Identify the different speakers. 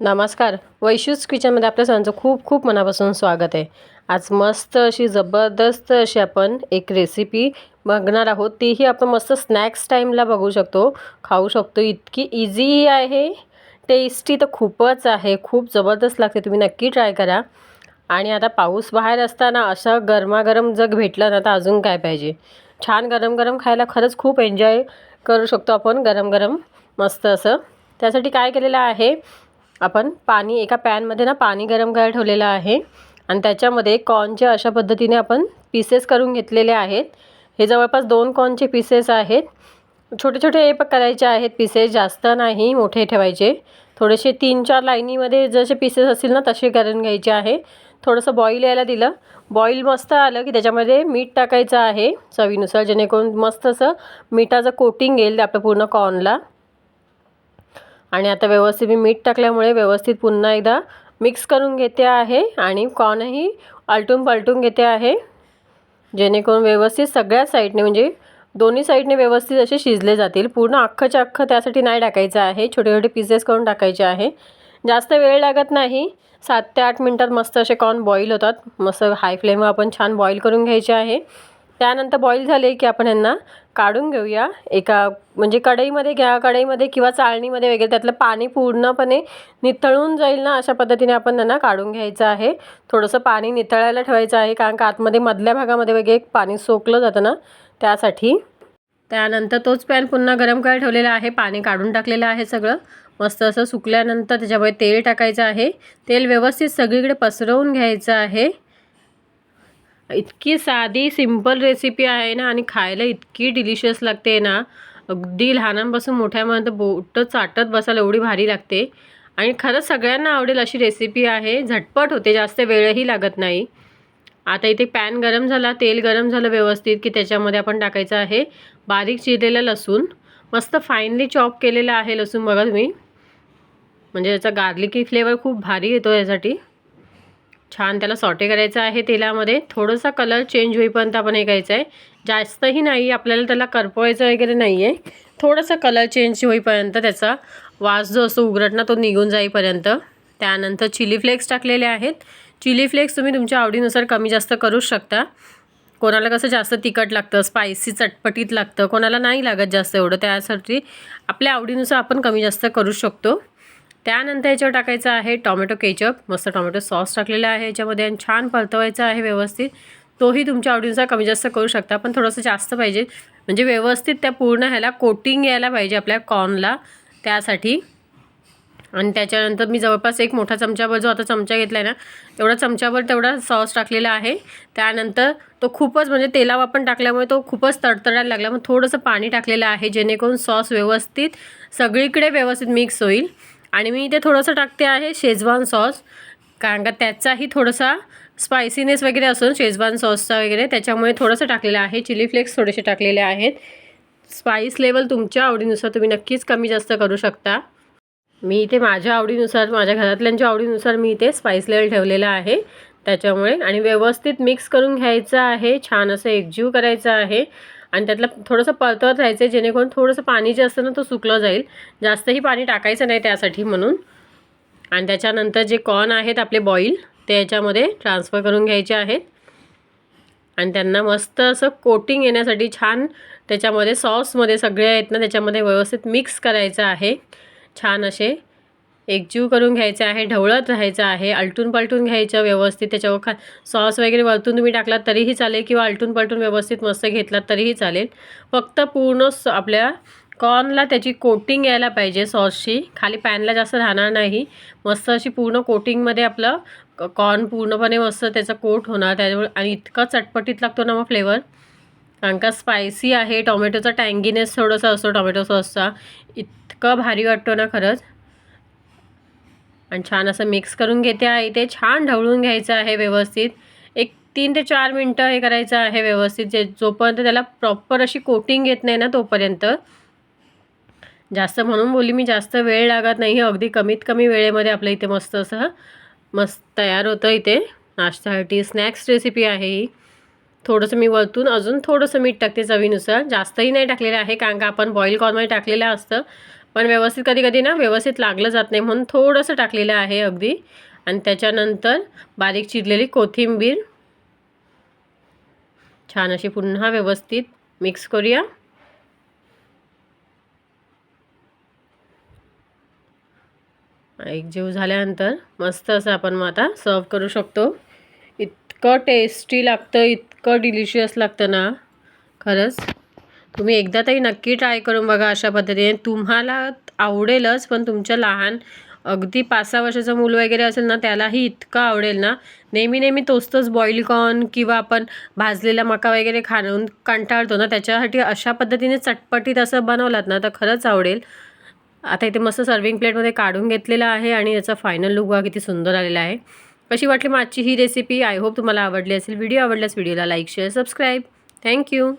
Speaker 1: नमस्कार. वैशूज किचनमध्ये आपल्या सर्वांचं खूप खूप मनापासून स्वागत आहे. आज मस्त अशी जबरदस्त अशी आपण एक रेसिपी बघणार आहोत. तीही आपण मस्त स्नॅक्स टाईमला बघू शकतो. खाऊ शकतो. इतकी इझी आहे. टेस्टी तर खूपच आहे. खूप जबरदस्त लागते. तुम्ही नक्की ट्राय करा. आणि आता पाऊस बाहेर असताना असं गरमागरम जग भेटलं ना तर अजून काय पाहिजे? छान गरम गरम खायला खरंच खूप एन्जॉय करू शकतो आपण. गरम गरम मस्त असं. त्यासाठी काय केलेलं आहे? आपण पाणी एका पॅनमध्ये ना पाणी गरम करायला ठेवलेलं आहे. आणि त्याच्यामध्ये कॉर्नचे अशा पद्धतीने आपण पीसेस करून घेतलेले आहेत. हे जवळपास दोन कॉर्नचे पीसेस आहेत. छोटे छोटे हे करायचे आहेत पीसेस जास्त नाही मोठे ठेवायचे. थोडेसे तीन चार लाईनीमध्ये जसे पीसेस असतील ना तसे करून घ्यायचे आहे. थोडंसं बॉईल यायला दिलं. बॉईल मस्त आलं की त्याच्यामध्ये मीठ टाकायचं आहे चवीनुसार जेणेकरून मस्त असं मिठाचं कोटिंग येईल आपल्या पूर्ण कॉर्नला आणि आता व्यवस्थित मी मीठ टाकल्यामुळे व्यवस्थित पुन्हा एकदा मिक्स करून घेते आहे आणि कॉर्नही आलटून पलटून घेते आहे. जेणेकरून व्यवस्थित सगळ्या साईडने म्हणजे दोन्ही साईडने व्यवस्थित असे शिजले जातील. पूर्ण अख्खंच्या अख्खं त्यासाठी नाही टाकायचं आहे. छोटे छोटे पीसेस करून टाकायचे आहे. जास्त वेळ लागत नाही. सात ते आठ मिनटात मस्त असे कॉर्न बॉईल होतात. मस्त हाय फ्लेमवर आपण छान बॉईल करून घ्यायचे आहे. त्यानंतर बॉईल झाले की आपण यांना काढून घेऊया. एका म्हणजे कढईमध्ये घ्या कढईमध्ये किंवा चाळणीमध्ये वगैरे त्यातलं पाणी पूर्णपणे नितळून जाईल ना अशा पद्धतीने आपण त्यांना काढून घ्यायचं आहे. थोडंसं पाणी नितळायला ठेवायचं आहे कारण का आतमध्ये मधल्या भागामध्ये वगैरे पाणी सोकलं जातं ना त्यासाठी. त्यानंतर तोच पॅन पुन्हा गरम करायला ठेवलेला आहे. पाणी काढून टाकलेलं आहे सगळं. मस्त असं सुकल्यानंतर त्याच्यामध्ये तेल टाकायचं आहे. तेल व्यवस्थित सगळीकडे पसरवून घ्यायचं आहे. इतकी साधी सिंपल रेसिपी आहे ना आणि खायला इतकी डिलिशियस लागते ना. अगदी लहानांपासून मोठ्यापर्यंत बोटं चाटत बसायला एवढी भारी लागते. आणि खरंच सगळ्यांना आवडेल अशी रेसिपी आहे. झटपट होते जास्त वेळही लागत नाही. आता इथे पॅन गरम झाला तेल गरम झालं व्यवस्थित की त्याच्यामध्ये आपण टाकायचं आहे बारीक चिरलेलं लसूण. मस्त फाईनली चॉप केलेलं आहे लसूण बघा तुम्ही. म्हणजे याचा गार्लिकी फ्लेवर खूप भारी येतो यासाठी. छान त्याला सॉटे करायचं आहे तेलामध्ये. थोडंसा कलर चेंज होईपर्यंत आपण हे करायचं आहे. जास्तही नाही आपल्याला त्याला करपवायचं वगैरे नाही आहे थोडंसं कलर चेंज होईपर्यंत त्याचा वास जो असतो उघडत तो निघून जाईपर्यंत. त्यानंतर चिली फ्लेक्स टाकलेले आहेत. चिली फ्लेक्स तुम्ही तुमच्या आवडीनुसार कमी जास्त करूच शकता. कोणाला कसं जास्त तिखट लागतं स्पायसी चटपटीत लागतं कोणाला नाही लागत जास्त एवढं. त्यासाठी आपल्या आवडीनुसार आपण कमी जास्त करू शकतो. त्यानंतर याच्यावर टाकायचं आहे टॉमॅटो केचप. मस्त टॉमॅटो सॉस टाकलेला आहे याच्यामध्ये आणि छान परतवायचा आहे व्यवस्थित. तोही तुमच्या आवडीनुसार कमी जास्त करू शकता पण थोडंसं जास्त पाहिजे. म्हणजे व्यवस्थित त्या पूर्ण ह्याला कोटिंग यायला पाहिजे आपल्या कॉर्नला त्यासाठी. आणि त्याच्यानंतर मी जवळपास एक मोठा चमचाभर जो आता चमचा घेतला आहे ना तेवढा चमचाभर तेवढा सॉस टाकलेला आहे. त्यानंतर तो खूपच म्हणजे तेलावर आपण टाकल्यामुळे तो खूपच तडतडायला लागला. मग थोडंसं पाणी टाकलेलं आहे जेणेकरून सॉस व्यवस्थित सगळीकडे व्यवस्थित मिक्स होईल. आणि मी इथे थोडंसं टाकते आहे शेजवान सॉस कारण का त्याचाही थोडासा स्पायसीनेस वगैरे असून शेजवान सॉसचा वगैरे त्याच्यामुळे थोडंसं टाकलेलं आहे. चिली फ्लेक्स थोडेसे टाकलेले आहेत. स्पाईस लेवल तुमच्या आवडीनुसार तुम्ही नक्कीच कमी जास्त करू शकता. मी इथे माझ्या आवडीनुसार माझ्या घरातल्यांच्या आवडीनुसार मी इथे स्पाईस लेवल ठेवलेलं आहे. त्याच्यामुळे आणि व्यवस्थित मिक्स करून घ्यायचं आहे. छान असं एकजीव करायचं आहे. आणि त्यातलं थोडंसं परतवत राहायचं आहे जेणेकरून थोडंसं पाणी जे असतं ना तो सुकलं जाईल. जास्तही पाणी टाकायचं नाही त्यासाठी म्हणून. आणि त्याच्यानंतर जे कॉर्न आहेत आपले बॉईल ते याच्यामध्ये ट्रान्सफर करून घ्यायचे आहेत. आणि त्यांना मस्त असं कोटिंग येण्यासाठी छान त्याच्यामध्ये सॉसमध्ये सगळे आहेत ना त्याच्यामध्ये व्यवस्थित मिक्स करायचं आहे. छान असे एकजीव करून घ्यायचा आहे ढवळत राहायचं आहे आलटून पलटून घ्यायचं व्यवस्थित. त्याच्यावर खा सॉस वगैरे वरतून तुम्ही टाकलात तरीही चालेल किंवा आलटून पलटून व्यवस्थित मस्त घेतलात तरीही चालेल. फक्त पूर्ण आपल्या कॉर्नला त्याची कोटिंग यायला पाहिजे सॉसची. खाली पॅनला जास्त राहणार नाही. मस्त अशी पूर्ण कोटिंगमध्ये आपलं कॉर्न पूर्णपणे मस्त त्याचा कोट होणार. त्यामुळे आणि इतका चटपटीत लागतो ना मग फ्लेवर. कारण का स्पायसी आहे टॉमॅटोचा टँगीनेस थोडंसं असतो टॉमॅटो सॉसचा. इतकं भारी वाटतो ना खरंच. आणि छान असं मिक्स करून घेते आहे इथे छान ढवळून घ्यायचं आहे व्यवस्थित. एक तीन ते चार मिनटं हे करायचं आहे व्यवस्थित. जे जोपर्यंत त्याला प्रॉपर अशी कोटिंग येत नाही ना तोपर्यंत. जास्त म्हणून बोली मी जास्त वेळ लागत नाही. अगदी कमीत कमी वेळेमध्ये आपल्या इथे मस्त असं मस्त तयार होतं इथे. नाश्त्यासाठी स्नॅक्स रेसिपी आहे ही. थोडंसं मी वरतून अजून थोडंसं मीठ टाकते चवीनुसार. जास्तही नाही टाकलेलं आहे कारण का आपण बॉईल कॉर्नमध्ये टाकलेलं असतं. पण व्यवस्थित कधी कधी ना व्यवस्थित लागलं जात नाही म्हणून थोडंसं टाकलेलं आहे अगदी. आणि त्याच्यानंतर बारीक चिरलेली कोथिंबीर. छान अशी पुन्हा व्यवस्थित मिक्स करूया. एक जीव झाल्यानंतर मस्त असं आपण मग आता सर्व करू शकतो. इतकं टेस्टी लागतं इतकं डिलिशियस लागतं ना. खरंच. तुम्ही एकदा तरी नक्की ट्राय करून बघा अशा पद्धतीने. तुम्हाला आवडेलच पण तुमच्या लहान अगदी पाच सहा वर्षाचं मूल वगैरे असेल ना त्यालाही इतकं आवडेल ना. नेहमी नेहमी तोच तोच बॉईल कॉर्न किंवा आपण भाजलेला मका वगैरे खाणून कंटाळतो ना त्याच्यासाठी अशा पद्धतीने चटपटीत असं बनवलात ना तर खरंच आवडेल. आता इथे मस्त सर्विंग प्लेटमध्ये काढून घेतलेलं आहे आणि याचा फायनल लुक बघा किती सुंदर आलेला आहे. कशी वाटली माझी ही रेसिपी आय होप तुम्हाला आवडली असेल. व्हिडिओ आवडल्यास व्हिडिओला लाईक शेअर सबस्क्राईब थँक्यू